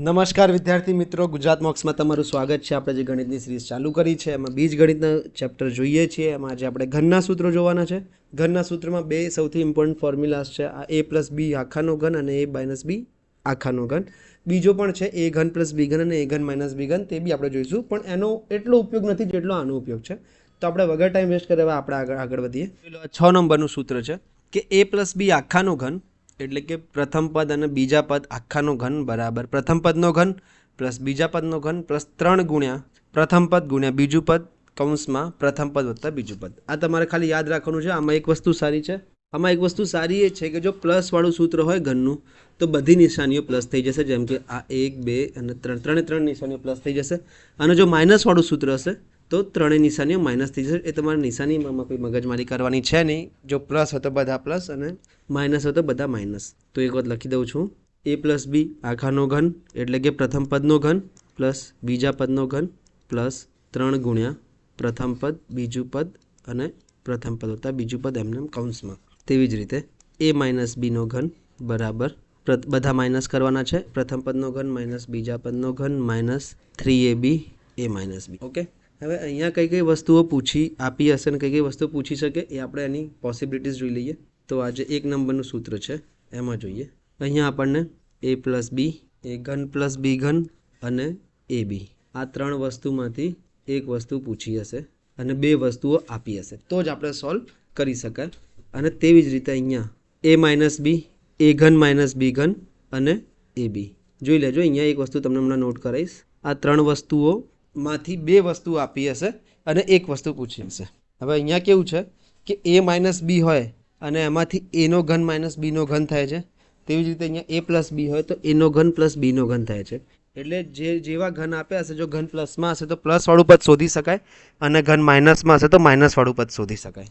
નમસ્કાર વિદ્યાર્થી મિત્રો, ગુજરાત મોક્સમાં તમારું સ્વાગત છે. આપણે જે ગણિતની સિરીઝ ચાલુ કરી છે, એમાં બીજ ગણિતના ચેપ્ટર જોઈએ છીએ. એમાં આજે આપણે ઘનના સૂત્રો જોવાના છે. ઘનના સૂત્રમાં બે સૌથી ઇમ્પોર્ટન્ટ ફોર્મ્યુલાસ છે. આ એ પ્લસ બી આખાનો ઘન અને એ માઇનસ બી આખાનો ઘન. બીજો પણ છે એ ઘન પ્લસ બી ઘન અને એ ઘન માઇનસ બી ઘન, તે બી આપણે જોઈશું. પણ એનો એટલો ઉપયોગ નથી જેટલો આનો ઉપયોગ છે. તો આપણે વગર ટાઈમ વેસ્ટ કરવા આપણે આગળ આગળ વધીએ. છ નંબરનું સૂત્ર છે કે એ પ્લસ બી આખાનો ઘન એટલે કે પ્રથમ પદ અને બીજા પદ આખાનો ઘન બરાબર. પ્રથમ પદનો ઘન પ્લસ બીજા પદનો ઘન પ્લસ ત્રણ ગુણ્યા પ્રથમ પદ ગુણ્યા બીજું પદ કૌંસમાં પ્રથમ પદ વત્તા બીજું પદ. આ તમારે ખાલી યાદ રાખવાનું છે, આમાં એક વસ્તુ સારી છે. આમાં એક વસ્તુ સારી એ છે કે જો પ્લસવાળું સૂત્ર હોય ઘનનું, તો બધી નિશાનીઓ પ્લસ થઈ જશે. જેમ કે આ એક, બે અને ત્રણ, ત્રણે ત્રણ નિશાનીઓ પ્લસ થઈ જશે. અને જો માઇનસવાળું સૂત્ર હશે તો ત્રણેય નિશાનીઓ માઇનસ થઈ જશે. એ તમારે નિશાનીમાં કોઈ મગજમારી કરવાની છે નહીં. જો પ્લસ હોય તો બધા પ્લસ અને માઇનસ હોય તો બધા માઇનસ તો એક વખત લખી દઉં છું. એ પ્લસ બી આખાનો ઘન એટલે કે પ્રથમ પદનો ઘન પ્લસ બીજા પદનો ઘન પ્લસ ત્રણ ગુણ્યા પ્રથમ પદ, બીજું પદ અને પ્રથમ પદ હતા બીજું પદ એમને એમ કૌંસમાં. તેવી જ રીતે એ માઇનસ બીનો ઘન બરાબર બધા માઇનસ કરવાના છે. પ્રથમ પદનો ઘન માઇનસ બીજા પદનો ઘન minus three A B A minus B okay હવે અહીંયા કઈ કઈ વસ્તુઓ પૂછી આપી હશે અને કઈ કઈ વસ્તુઓ પૂછી શકે એ આપણે એની પોસિબિલિટીઝ જોઈ લઈએ. તો આજે એક નંબરનું સૂત્ર છે, એમાં જોઈએ. અહીંયા આપણને એ પ્લસ બી એ ઘન પ્લસ બી ઘન અને એ બી આ ત્રણ વસ્તુમાંથી એક વસ્તુ પૂછી હશે અને બે વસ્તુઓ આપી હશે. તો જ આપણે સોલ્વ કરી શકાય. અને તેવી જ રીતે અહીંયા એ માઇનસ બી એ ઘન માઇનસ બી ઘન અને એ બી જોઈ લેજો, અહીંયા એક વસ્તુ તમને હમણાં નોટ કરાવીશ. આ ત્રણ વસ્તુઓમાંથી બે વસ્તુ આપી હશે અને એક વસ્તુ પૂછી હશે. હવે અહીંયા કેવું છે કે એ માઇનસ બી હોય અને એમાંથી એનો ઘન માઇનસ બીનો ઘન થાય છે. તેવી જ રીતે અહીંયા એ પ્લસ બી હોય તો એનો ઘન પ્લસ બીનો ઘન થાય છે. એટલે જે જેવા ઘન આપ્યા હશે, જો ઘન પ્લસમાં હશે તો પ્લસવાળું પદ શોધી શકાય અને ઘન માઇનસમાં હશે તો માઇનસવાળું પદ શોધી શકાય.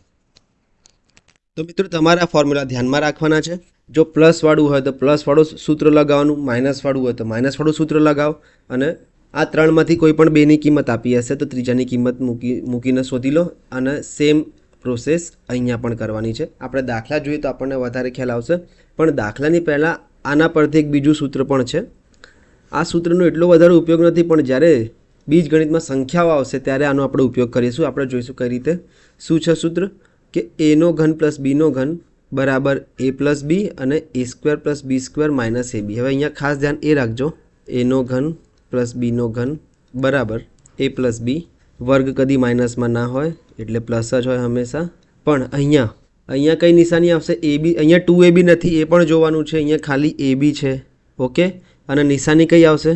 તો મિત્રો તમારા ફોર્મ્યુલા ધ્યાનમાં રાખવાના છે. જો પ્લસ વાળું હોય તો પ્લસ વાળું સૂત્ર લગાવવાનું માઇનસ વાળું હોય તો માઇનસ વાળું સૂત્ર લગાવો અને આ ત્રણમાંથી કોઈ પણ બેની કિંમત આપી હશે તો ત્રીજાની કિંમત મૂકી મૂકીને શોધી લો અને સેમ પ્રોસેસ અહીંયા પણ કરવાની છે. આપણે દાખલા જોઈએ તો આપણને વધારે ખ્યાલ આવશે. પણ દાખલાની પહેલાં આના પરથી એક બીજું સૂત્ર પણ છે. આ સૂત્રનો એટલો વધારે ઉપયોગ નથી, પણ જ્યારે બીજ ગણિતમાં સંખ્યાઓ આવશે ત્યારે આનો આપણે ઉપયોગ કરીશું. આપણે જોઈશું કઈ રીતે. શું છે સૂત્ર? કે એનો ઘન પ્લસ બીનો ઘન બરાબર એ પ્લસ બી અને A square plus B square minus A B હવે અહીંયા ખાસ ધ્યાન એ રાખજો. એનો ઘન પ્લસ બીનો ઘન બરાબર. એ પ્લસ બી વર્ગ કદી માઇનસમાં ના હોય, એટલે પ્લસ જ હોય હંમેશા. પણ અહીંયા અહીંયા કઈ નિશાની આવશે? એ બી, અહીંયા ટુ એ બી નથી, એ પણ જોવાનું છે. અહીંયા ખાલી એ બી છે. ઓકે? અને નિશાની કઈ આવશે?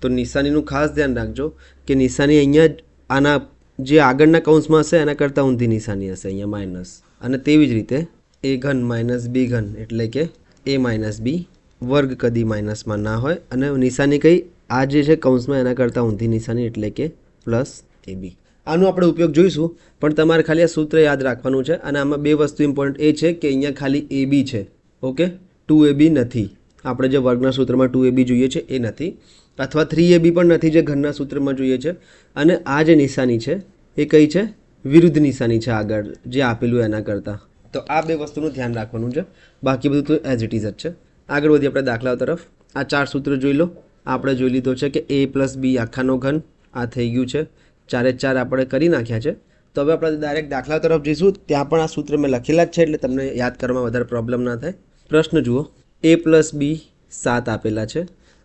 તો નિશાનીનું ખાસ ધ્યાન રાખજો કે નિશાની અહીંયા આના જે આગળના કૌંસમાં હશે, એના કરતાં ઊંધી નિશાની હશે, અહીંયા માઇનસ. અને તેવી જ રીતે એ ઘન માઇનસ બી ઘન, એટલે કે એ માઇનસ બી વર્ગ કદી માઇનસમાં ના હોય. અને નિશાની કઈ? આ જે છે કૌંસમાં, એના કરતાં ઊંધી નિશાની એટલે કે પ્લસ એ બી. આનો આપણે ઉપયોગ જોઈશું, પણ તમારે ખાલી આ સૂત્ર યાદ રાખવાનું છે અને આમાં બે વસ્તુ ઇમ્પોર્ટન્ટ એ છે કે અહીંયા ખાલી એ બી છે, ઓકે? ટુ એ બી નથી. આપણે જે વર્ગના સૂત્રમાં ટુ એ બી જોઈએ છે, એ નથી. અથવા થ્રી એ બી પણ નથી જે ઘરના સૂત્રમાં જોઈએ છે. અને આ જે નિશાની છે, એ કઈ છે? વિરુદ્ધ નિશાની છે આગળ, જે આપેલું એના કરતાં. તો આ બે વસ્તુનું ધ્યાન રાખવાનું છે. બાકી બધું તો એઝ ઇટ ઇઝ જ છે. આગળ વધી આપણે દાખલાઓ તરફ. આ ચાર સૂત્ર જોઈ લો. આપણે જોઈ લીધો છે કે એ પ્લસ બી આખાનો ઘન આ થઈ ગયું છે. ચારે ચાર આપણે કરી નાખ્યા છે. તો હવે આપણે ડાયરેક્ટ દાખલા તરફ જઈશું. ત્યાં પણ આ સૂત્ર મેં લખેલા જ છે એટલે તમને યાદ કરવામાં વધારે પ્રોબ્લેમ ના થાય. પ્રશ્ન જુઓ. એ પ્લસ બી સાત આપેલા છે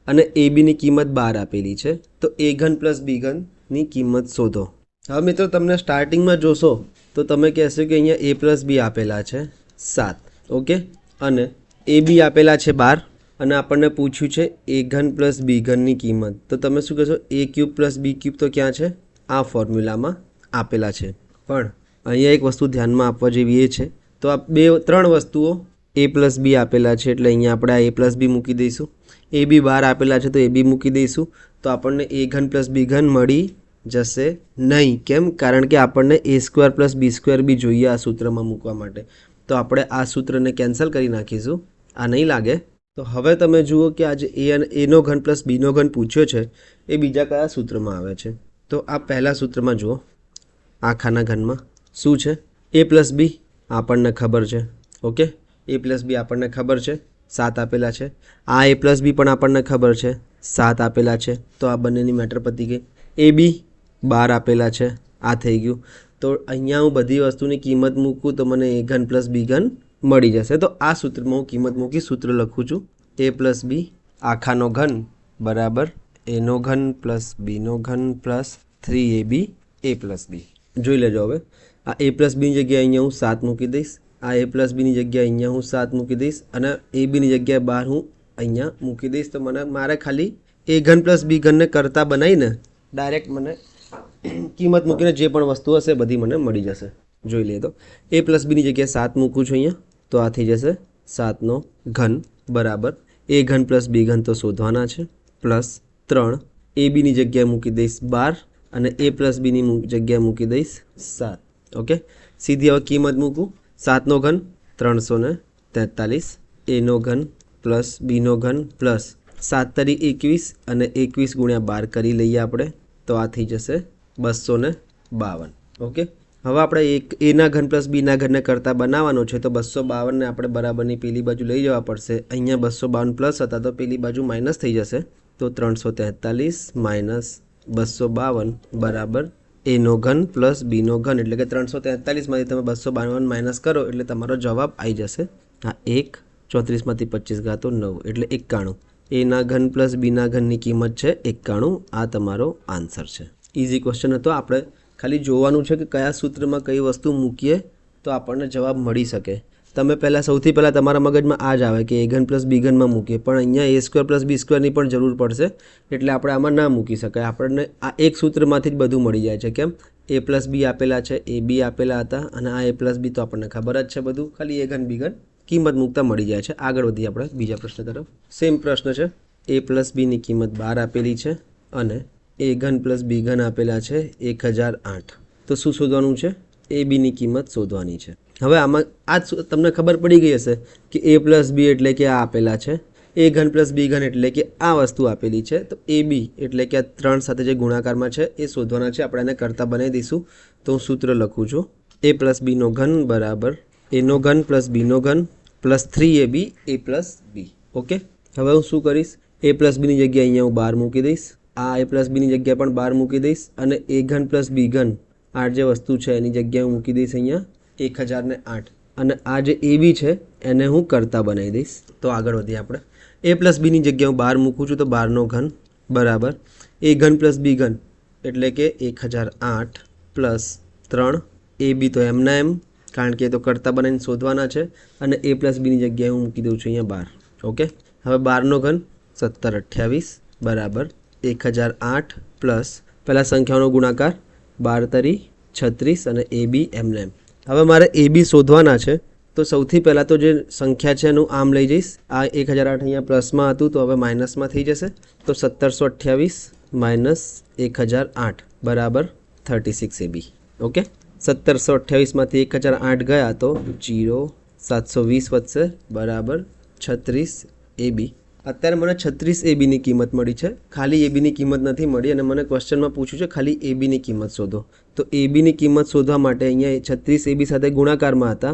અને એ બીની કિંમત બાર આપેલી છે. તો એ ઘન પ્લસ બી ઘનની કિંમત શોધો. હવે મિત્રો તમને સ્ટાર્ટિંગમાં જોશો તો તમે કહેશો કે અહીંયા એ પ્લસ બી આપેલા છે સાત. ઓકે? અને એ બી આપેલા છે બાર. અને આપણને પૂછ્યું છે એ ઘન પ્લસ બી ઘનની કિંમત. તો તમે શું કહેશો? A cube plus B cube તો ક્યાં છે? આ ફોર્મ્યુલામાં આપેલા છે. પણ અહીંયા એક વસ્તુ ધ્યાનમાં આપવા જેવી એ છે. તો આ બે, ત્રણ વસ્તુઓ એ પ્લસ બી આપેલા છે એટલે અહીંયા આપણે આ એ પ્લસ બી મૂકી દઈશું. એ બી બાર આપેલા છે તો એ બી મૂકી દઈશું. તો આપણને એ ઘન પ્લસ બી ઘન મળી જશે નહીં. કેમ? કારણ કે આપણને A square plus B square B જોઈએ આ સૂત્રમાં મૂકવા માટે. તો આપણે આ સૂત્રને કેન્સલ કરી નાખીશું. આ નહીં લાગે. તો હવે તમે જુઓ કે આજે એ અને એનો ઘન પ્લસ બીનો ઘન પૂછ્યો છે, એ બીજા કયા સૂત્રમાં આવે છે? તો આ પહેલાં સૂત્રમાં જુઓ. આખાના ઘનમાં શું છે? એ પ્લસ બી આપણને ખબર છે. ઓકે? એ પ્લસ બી આપણને ખબર છે. સાત આપેલા છે. આ એ પ્લસ બી પણ આપણને ખબર છે. સાત આપેલા છે. તો આ બંનેની મેટર પતી ગઈ. એ બી બાર આપેલા છે. આ થઈ ગયું. તો અહીંયા હું બધી વસ્તુની કિંમત મૂકું તો મને એ ઘન પ્લસ બી ઘન મળી જશે. તો આ સૂત્રમાં હું કિંમત મૂકી સૂત્ર લખું છું. એ પ્લસ બી આખાનો ઘન બરાબર એનો ઘન પ્લસ બીનો ઘન plus three A B A plus B જોઈ લેજો હવે. આ એ પ્લસ બીની જગ્યાએ અહીંયા હું સાત મૂકી દઈશ. આ એ પ્લસ બીની જગ્યાએ અહીંયા હું સાત મૂકી દઈશ. અને એ બીની જગ્યાએ બાર હું અહીંયા મૂકી દઈશ. તો મને મારે ખાલી એ ઘન પ્લસ બી ઘનને કરતાં બનાવીને ડાયરેક્ટ મને કિંમત મૂકીને જે પણ વસ્તુ હશે બધી મને મળી જશે. જોઈ લઈએ તો. એ પ્લસ બીની જગ્યાએ સાત મૂકું છું અહીંયા. તો આ થઈ જશે સાતનો ઘન બરાબર. એ ઘન પ્લસ બી ઘન તો શોધવાના છે. પ્લસ ત્રણ. એ બીની જગ્યાએ મૂકી દઈશ બાર અને એ પ્લસ બીની જગ્યાએ મૂકી દઈશ સાત. ઓકે સીધી હવે કિંમત મૂકું. સાતનો ઘન ત્રણસો ને તેતાલીસ. એનો ઘન પ્લસ બીનો ઘન પ્લસ સાત તરી એકવીસ અને એકવીસ ગુણ્યા બાર કરી લઈએ આપણે. તો આ થઈ જશે બસો ને બાવન. ઓકે હવે આપણે એક એના ઘન પ્લસ બીના ઘનને કરતાં બનાવવાનો છે, તો બસો બાવનને આપણે બરાબરની પેલી બાજુ લઈ જવા પડશે. અહીંયા બસો બાવન પ્લસ હતા, તો પેલી બાજુ માઇનસ થઈ જશે. તો ત્રણસો તેતાલીસ માઇનસ બસો બાવન બરાબર એનો ઘન પ્લસ બીનો ઘન. એટલે કે ત્રણસો તેતાલીસમાંથી તમે બસો બાવન માઇનસ કરો, એટલે તમારો જવાબ આવી જશે. આ એક ચોત્રીસમાંથી પચીસ ગાતો નવ, એટલે એકાણું. એના ઘન પ્લસ બીના ઘનની કિંમત છે એકાણું. આ તમારો આન્સર છે. ઇઝી ક્વેશ્ચન હતો. આપણે ખાલી જોવાનું છે કે કયા સૂત્રમાં કઈ વસ્તુ મૂકીએ તો આપણને જવાબ મળી શકે. તમે પહેલાં સૌથી પહેલાં તમારા મગજમાં આ જ આવે કે એ ઘન પ્લસ બી મૂકીએ. પણ અહીંયા એ સ્ક્વેર પ્લસ બી સ્ક્વેરની પણ જરૂર પડશે. એટલે આપણે આમાં ના મૂકી શકાય. આપણને આ એક સૂત્રમાંથી જ બધું મળી જાય છે. કેમ? એ પ્લસ બી આપેલા છે એ બી આપેલા હતા અને આ એ પ્લસ બી તો આપણને ખબર જ છે બધું. ખાલી એ ઘન બી ઘન કિંમત મૂકતા મળી જાય છે. આગળ વધીએ આપણે બીજા પ્રશ્ન તરફ. સેમ પ્રશ્ન છે. એ પ્લસ બીની કિંમત બાર આપેલી છે અને એ ઘન પ્લસ બી ઘન આપેલા છે એક હજાર આઠ. તો શું શોધવાનું છે? એ બીની કિંમત શોધવાની છે. હવે આમાં આ તમને ખબર પડી ગઈ હશે કે એ પ્લસ બી એટલે કે આ આપેલા છે. એ ઘન પ્લસ બી ઘન એટલે કે આ વસ્તુ આપેલી છે. તો એ બી એટલે કે આ ત્રણ સાથે જે ગુણાકારમાં છે એ શોધવાના છે. આપણે એને કરતાં બનાવી દઈશું. તો હું સૂત્ર લખું છું. એ પ્લસ બીનો ઘન બરાબર એનો ઘન પ્લસ બીનો ઘન plus three A B A plus B okay હવે હું શું કરીશ? એ પ્લસ બીની જગ્યાએ અહીંયા હું બહાર મૂકી દઈશ. આ એ પ્લસ બીની જગ્યા પણ બાર મૂકી દઈશ અને એ ઘન પ્લસ બી ઘન, આ જે વસ્તુ છે એની જગ્યાએ હું મૂકી દઈશ અહીંયા એક હજાર ને આઠ. અને આ જે એ બી છે, એને હું કરતા બનાવી દઈશ. તો આગળ વધીએ આપણે. એ પ્લસ બીની જગ્યાએ હું બાર મૂકું છું તો બારનો ઘન, બરાબર. એ ઘન પ્લસ બી ઘન, એટલે કે એક હજાર આઠ પ્લસ ત્રણ. એ બી તો એમના એમ, કારણ કે એ તો કરતા બનાવીને શોધવાના છે. અને એ પ્લસ બીની જગ્યાએ હું મૂકી દઉં છું અહીંયા બાર. ઓકે? હવે બારનો ઘન, સત્તર અઠ્યાવીસ, બરાબર. એક હજાર આઠ પ્લસ પહેલાં સંખ્યાઓનો ગુણાકાર બાર તરી છત્રીસ અને એ બી એમને એમ. હવે મારે એ બી શોધવાના છે. તો સૌથી પહેલાં તો જે સંખ્યા છે એનું આમ લઈ જઈશ. આ એક હજાર આઠ અહીંયા પ્લસમાં હતું તો હવે માઇનસમાં થઈ જશે. તો સત્તરસો અઠ્યાવીસ માઇનસ એક હજાર આઠ બરાબર thirty six A B. Okay? સત્તરસો અઠ્યાવીસમાંથી એક હજાર આઠ ગયા તો જીરો સાતસો વીસ વધશે. બરાબર છત્રીસ એ બી. અત્યારે મને છત્રીસ એ બીની કિંમત મળી છે. ખાલી એ બીની કિંમત નથી મળી અને મને ક્વેશ્ચનમાં પૂછ્યું છે, ખાલી એ બીની કિંમત શોધો. તો એ બીની કિંમત શોધવા માટે અહીંયા છત્રીસ એ બી સાથે ગુણાકારમાં હતા.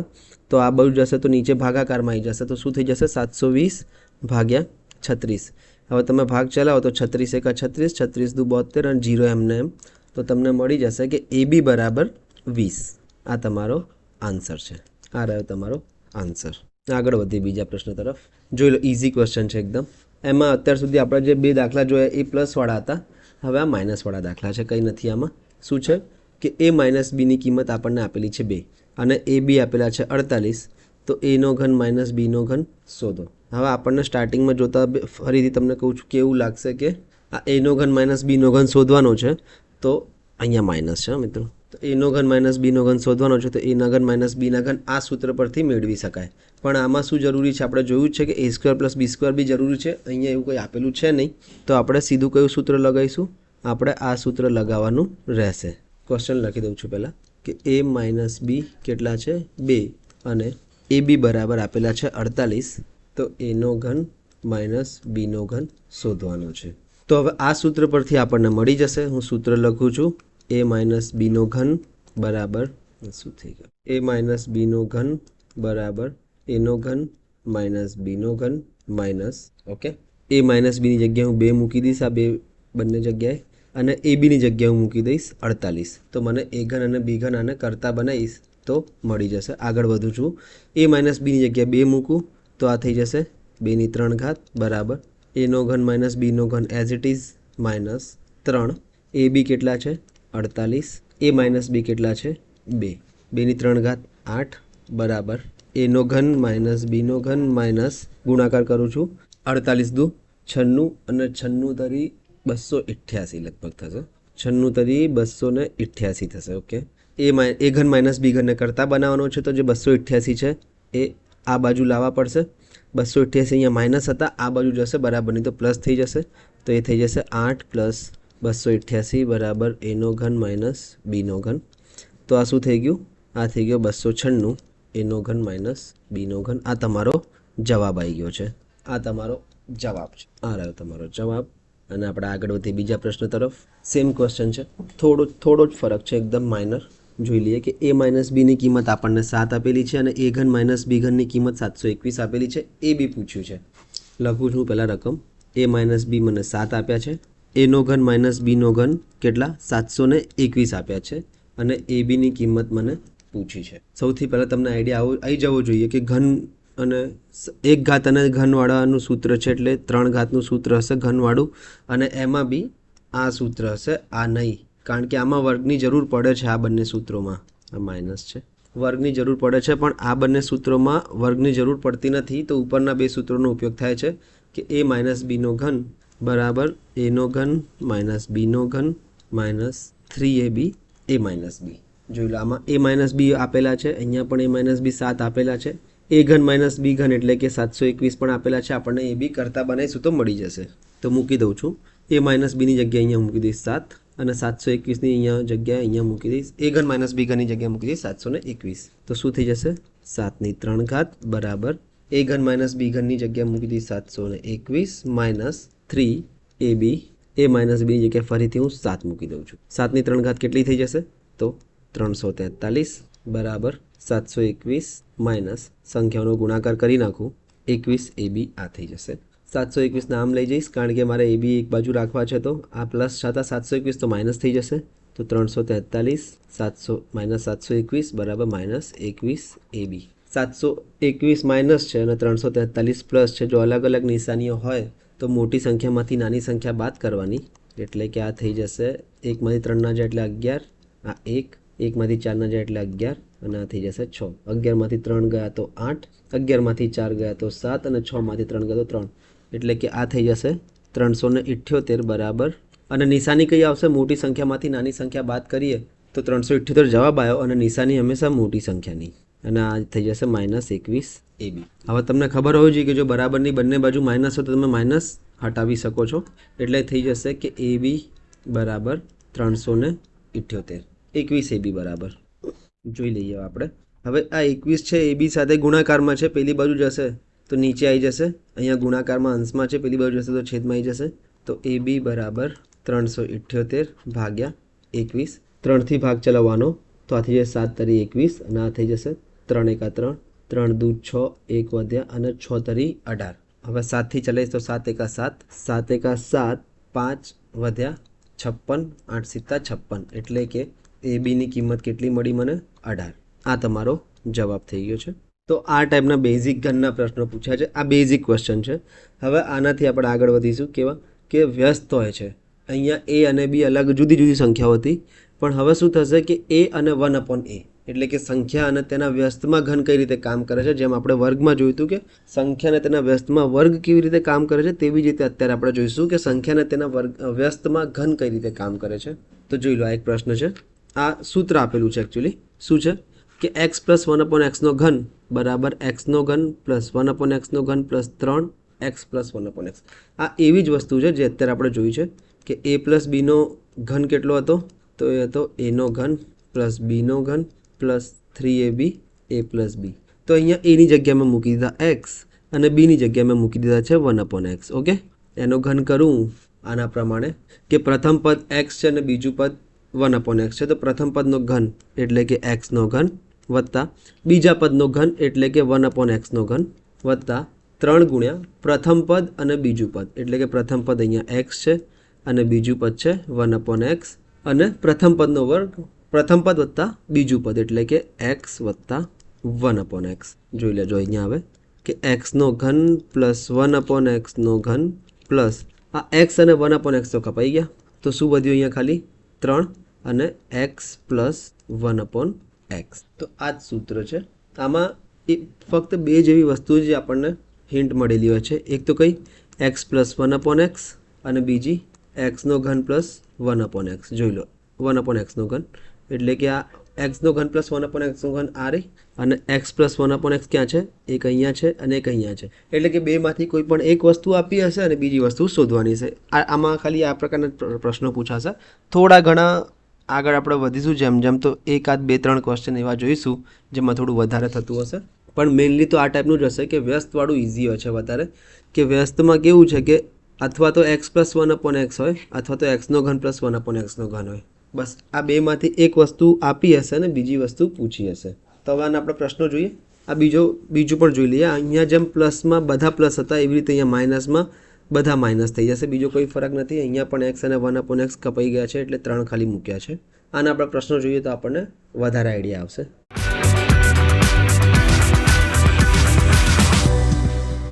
તો આ બધું જશે તો નીચે ભાગાકારમાં આવી જશે. તો શું થઈ જશે? સાતસો વીસ ભાગ્યા છત્રીસ. હવે તમે ભાગ ચલાવો તો છત્રીસ એકા છત્રીસ છત્રીસ દુ બોતેર અને જીરો એમને એમ. તો તમને મળી જશે કે એ બી બરાબર વીસ. આ તમારો આન્સર છે. આ રહ્યો તમારો આન્સર આગળ વધીએ બીજા પ્રશ્ન તરફ. જોઈ લો ઇઝી ક્વેશ્ચન છે એકદમ. એમાં અત્યાર સુધી આપણે જે બે દાખલા જોયા, એ પ્લસવાળા હતા. હવે આ માઇનસવાળા દાખલા છે, કંઈ નથી આમાં. શું છે? કે એ માઇનસ બીની કિંમત આપણને આપેલી છે બે. અને એ બી આપેલા છે અડતાલીસ. તો એનો ઘન માઇનસ બીનો ઘન શોધો હવે આપણને સ્ટાર્ટિંગમાં જોતા ફરીથી તમને કહું છું કે એવું લાગશે કે આ એનો ઘન માઇનસ બીનો ઘન શોધવાનો છે, તો અહીંયા માઇનસ છે મિત્રો. તો એનો ઘન માઇનસ બીનો ઘન શોધવાનો છે, તો એના ઘન માઇનસ બીના ઘન આ સૂત્ર પરથી મેળવી શકાય. પણ આમાં શું જરૂરી છે? આપણે જોયું છે કે A square plus B square B જરૂરી છે. અહીંયા એવું કંઈ આપેલું છે નહીં. તો આપણે સીધું કયું સૂત્ર લગાવીશું? આપણે આ સૂત્ર લગાવવાનું રહેશે. ક્વેશ્ચન લખી દઉં છું પહેલાં. કે એ માઇનસ બી કેટલા છે? બે. અને એ બી બરાબર આપેલા છે અડતાલીસ. તો એનો ઘન માઇનસ બીનો ઘન શોધવાનો છે. તો હવે આ સૂત્ર પરથી આપણને મળી જશે. હું સૂત્ર લખું છું. એ માઇનસ બીનો ઘન બરાબર શું થઈ ગયું? એ માઇનસ બીનો ઘન બરાબર એનો ઘન માઇનસ બીનો ઘન માઇનસ, ઓકે? એ માઇનસ બીની જગ્યાએ હું બે મૂકી દઈશ, આ બે બંને જગ્યાએ, અને એ બીની જગ્યાએ હું મૂકી દઈશ અડતાલીસ. તો મને એ ઘન અને બી ઘન આને કરતાં બનાવીશ તો મળી જશે. આગળ વધું છું. એ માઇનસ બીની જગ્યાએ બે મૂકું તો આ થઈ જશે બેની ત્રણ ઘાત બરાબર. એનો ઘન માઇનસ બીનો ઘન એઝ ઇટ ઇઝ માઇનસ ત્રણ. એ બી કેટલા છે? અડતાલીસ. એ માઇનસ બી કેટલા છે? બે. બેની ત્રણ ઘાત આઠ બરાબર. એનો ઘન માઇનસ બીનો ઘન માઇનસ ગુણાકાર કરું છું. અડતાલીસ દુ છન્નું અને છન્નું તરી બસો અઠ્યાસી લગભગ થશે. છન્નું તરી બસો ને અઠ્યાસી થશે, ઓકે? એ એ ઘન માઇનસ બી ઘનને કરતાં બનાવવાનો છે તો જે બસો અઠ્યાસી છે, એ આ બાજુ લાવવા પડશે. બસો અઠ્યાસી અહીંયા માઇનસ હતા, આ બાજુ જશે બરાબર, નહીં તો પ્લસ થઈ જશે. તો એ થઈ જશે આઠ પ્લસ બસો અઠ્યાસી બરાબર એનો ઘન માઇનસ બીનો ઘન. તો આ શું થઈ ગયું? આ થઈ ગયો બસો છન્નું એનો ઘન માઇનસ બીનો ઘન. આ તમારો જવાબ આવી ગયો છે. આ તમારો જવાબ છે. આ રહ્યો તમારો જવાબ. અને આપણે આગળ વધીએ બીજા પ્રશ્ન તરફ. સેમ ક્વેશ્ચન છે. થોડો થોડો જ ફરક છે એકદમ માઇનર જોઈ લઈએ કે એ માઇનસ બીની કિંમત આપણને સાત આપેલી છે અને એ ઘન માઇનસ બી ઘનની કિંમત સાતસો એકવીસ આપેલી છે. એ બી પૂછ્યું છે. લખું છું પહેલાં રકમ. એ માઇનસ બી મને સાત આપ્યા છે. એનો ઘન માઇનસ બીનો ઘન કેટલા? સાતસો ને એકવીસ આપ્યા છે. અને એ બીની કિંમત મને પૂછી છે. સૌથી પહેલાં તમને આઈડિયા આવો આવી જવો જોઈએ કે ઘન અને એક ઘાત અને ઘનવાળાનું સૂત્ર છે એટલે ત્રણ ઘાતનું સૂત્ર હશે ઘનવાળું અને એમાં બી આ સૂત્ર હશે, આ નહીં. કારણ કે આમાં વર્ગની જરૂર પડે છે આ બંને સૂત્રોમાં. આ માઇનસ છે. વર્ગની જરૂર પડે છે, પણ આ બંને સૂત્રોમાં વર્ગની જરૂર પડતી નથી. તો ઉપરના બે સૂત્રોનો ઉપયોગ થાય છે કે એ માઇનસ બીનો ઘન બરાબર એનો ઘન માઇનસ બીનો ઘન minus three A B A minus B જોઈ લો, આમાં એ માઇનસ બી આપેલા છે, અહીંયા પણ એ માઇનસ બી સાત આપેલા છે. એ ઘન માઇનસ બી ઘન એટલે કે સાતસો એકવીસ પણ આપેલા છે, આપણને એ બી કરતાં બનાવીશું તો મળી જશે. તો મૂકી દઉં છું. એ માઇનસ બીની જગ્યાએ અહીંયા મૂકી દઈશ સાત અને સાતસો એકવીસની અહીંયા જગ્યાએ અહીંયા મૂકી દઈશ. એ ઘન માઇનસ બી ઘનની જગ્યાએ મૂકી દઈશ સાતસો ને એકવીસ. તો શું થઈ જશે? સાતની ત્રણ ઘાત બરાબર એ ઘન માઇનસ બી ઘનની જગ્યાએ મૂકી દઈશ સાતસો ને એકવીસ minus three A B A minus બીની જગ્યાએ ફરીથી હું સાત મૂકી દઉં છું. સાતની ત્રણ ઘાત કેટલી થઈ જશે? તો ત્રણસો તેતાલીસ બરાબર સાતસો એકવીસ માઇનસ સંખ્યાઓનો ગુણાકાર કરી નાખું, એકવીસ એ બી આ થઈ જશે. સાતસો એકવીસ નામ લઈ જઈશ, કારણ કે મારે એ બી એક બાજુ રાખવા છે, તો આ પ્લસ છતાં સાતસો એકવીસ તો માઇનસ થઈ જશે. તો ત્રણસો તેતાલીસ, સાતસો માઇનસ સાતસો એકવીસ બરાબર માઇનસ એકવીસ એ બી સાતસો એકવીસ માઇનસ છે અને ત્રણસો તેતાલીસ પ્લસ છે, જો અલગ અલગ નિશાનીઓ હોય તો મોટી સંખ્યામાંથી નાની સંખ્યા બાદ કરવાની. એટલે કે આ થઈ જશે એકમાંથી ત્રણના જાય એટલે અગિયાર, આ એક, એકમાંથી ચારના જાય એટલે અગિયાર, અને આ થઈ જશે છ. અગિયારમાંથી ત્રણ ગયા તો આઠ, અગિયારમાંથી ચાર ગયા તો સાત, અને છમાંથી ત્રણ ગયા તો ત્રણ. એટલે કે આ થઈ જશે ત્રણસો ને ઇઠ્યોતેર બરાબર. અને નિશાની કઈ આવશે? મોટી સંખ્યામાંથી નાની સંખ્યા બાદ કરીએ તો ત્રણસો ઇઠ્યોતેર જવાબ આવ્યો, અને નિશાની હંમેશા મોટી સંખ્યાની. અને આ થઈ જશે માઇનસ એકવીસ. એ બી. હવે તમને ખબર હોવી જોઈએ કે જો બરાબરની બંને બાજુ માઇનસ હોય તો તમે માઇનસ હટાવી શકો છો. એટલે થઈ જશે કે એ બી બરાબર ત્રણસો ને ઇઠ્યોતેર. એકવીસ એ બી બરાબર. જોઈ લઈએ આપણે. હવે આ એકવીસ છે એ બી સાથે ગુણાકારમાં છે, પેલી બાજુ જશે તો નીચે આવી જશે. અહીંયા ગુણાકારમાં અંશમાં છે, પેલી બાજુ જશે તો છેદમાં આવી જશે. તો એ બી બરાબર ત્રણસો ઇઠ્યોતેર ભાગ્યા એકવીસ. ત્રણથી ભાગ ચલાવવાનો. તો આ થઈ જશે સાત તરી એકવીસ અને આ થઈ જશે ત્રણ એકા ત્રણ. ત્રણ દૂ છ, એક વધ્યા અને છ તરી અઢાર. હવે સાતથી ચલાવીશ તો સાત એકા સાત. સાત એકા સાત, પાંચ વધ્યા છપ્પન, આઠ સિત્તા છપ્પન. એટલે કે એ બીની કિંમત કેટલી મળી મને? અઢાર. આ તમારો જવાબ થઈ ગયો છે. તો આ ટાઈપના બેઝિક ગણના પ્રશ્નો પૂછ્યા છે. આ બેઝિક ક્વેશ્ચન છે. હવે આનાથી આપણે આગળ વધીશું કેવા? કે વ્યસ્ત હોય છે. અહીંયા એ અને બી અલગ જુદી જુદી સંખ્યાઓ હતી. પણ હવે શું થશે કે એ અને વન અપોન એ. એટલે કે સંખ્યા અને તેના વ્યસ્તમાં ઘન કઈ રીતે કામ કરે છે? જેમ આપણે વર્ગમાં જોયું હતું કે સંખ્યા અને તેના વ્યસ્તમાં વર્ગ કેવી રીતે કામ કરે છે, તેવી જ રીતે અત્યારે આપણે જોઈશું કે સંખ્યા અને તેના વર્ગ વ્યસ્તમાં ઘન કઈ રીતે કામ કરે છે. તો જોઈ લો આ એક પ્રશ્ન છે. આ સૂત્ર આપેલું છે એકચ્યુઅલી શું છે? કે એક્સ પ્લસ વન અપોન એક્સનો ઘન બરાબર એક્સનો ઘન પ્લસ વન અપોન એક્સનો ઘન પ્લસ ત્રણ X plus one upon X આ એવી જ વસ્તુ છે જે અત્યારે આપણે જોઈ છે કે એ પ્લસ બીનો ઘન કેટલો હતો? તો એ હતો એનો ઘન પ્લસ બીનો ઘન plus three A B, A plus B. તો અહીંયા એની જગ્યાએ મેં મૂકી દીધા એક્સ અને બીની જગ્યાએ મેં મૂકી દીધા છે વન અપોન એક્સ, ઓકે? એનો ઘન કરું આના પ્રમાણે કે પ્રથમ પદ એક્સ છે અને બીજું પદ વન અપોન એક્સ છે. તો પ્રથમ પદનો ઘન એટલે કે એક્સનો ઘન વત્તા બીજા પદનો ઘન એટલે કે વન અપોન એક્સનો ઘન વત્તા ત્રણ ગુણ્યા પ્રથમ પદ અને બીજું પદ. એટલે કે પ્રથમ પદ અહીંયા એક્સ છે અને બીજું પદ છે વન અપોન એક્સ અને પ્રથમ પદનો વર્ગ પ્રથમ પદ વત્તા બીજું પદ એટલે કે એક્સ વત્તા વન અપોન એક્સ જોઈ લેજો, અહીંયા આવે કે એક્સનો ઘન પ્લસ વન અપોન એક્સનો ઘન પ્લસ આ એક્સ અને વન અપોન એક્સ તો કપાઈ ગયા. તો શું વધ્યું અહીંયા ખાલી? ત્રણ અને X plus one upon X તો આ જ સૂત્ર છે. આમાં એ ફક્ત બે જેવી વસ્તુ જે આપણને હિન્ટ મળેલી હોય છે. એક તો કઈ? X plus one upon X અને બીજી એક્સનો ઘન પ્લસ વન અપોન એક્સ જોઈ લો વન અપોન એક્સનો ઘન એટલે કે આ એક્સનો ઘન પ્લસ વન અપોન એક્સનો ઘન આ રહી અને X plus one upon X ક્યાં છે? એક અહીંયા છે અને એક અહીંયા છે. એટલે કે બેમાંથી કોઈ પણ એક વસ્તુ આપી હશે અને બીજી વસ્તુ શોધવાની છે. આમાં ખાલી આ પ્રકારના પ્રશ્નો પૂછાશે. થોડા ઘણા આગળ આપણે વધીશું. જેમ જેમ તો એકાદ બે ત્રણ ક્વેશ્ચન એવા જોઈશું, જેમાં થોડું વધારે થતું હશે. પણ મેઇનલી તો આ ટાઈપનું જ હશે કે વ્યસ્તવાળું ઇઝી હોય છે વધારે. કે વ્યસ્તમાં કેવું છે કે અથવા તો X plus one upon X હોય, અથવા તો એક્સનો ઘન પ્લસ વન અપોન એક્સનો ઘન હોય. બસ આ બેમાંથી એક વસ્તુ આપી હશે અને બીજી વસ્તુ પૂછી હશે. તો હવે આપણે પ્રશ્નો જોઈએ. આ બીજો, બીજું પણ જોઈ લઈએ. અહીંયા જેમ પ્લસમાં બધા પ્લસ હતા, એવી રીતે અહીંયા માઇનસમાં બધા માઇનસ થઈ જશે. બીજો કોઈ ફરક નથી. અહીંયા પણ એક્સ અને વન અપોન એક્સ કપાઈ ગયા છે, એટલે ત્રણ ખાલી મૂક્યા છે. આના આપણે પ્રશ્નો જોઈએ તો આપણને વધારે આઈડિયા આવશે.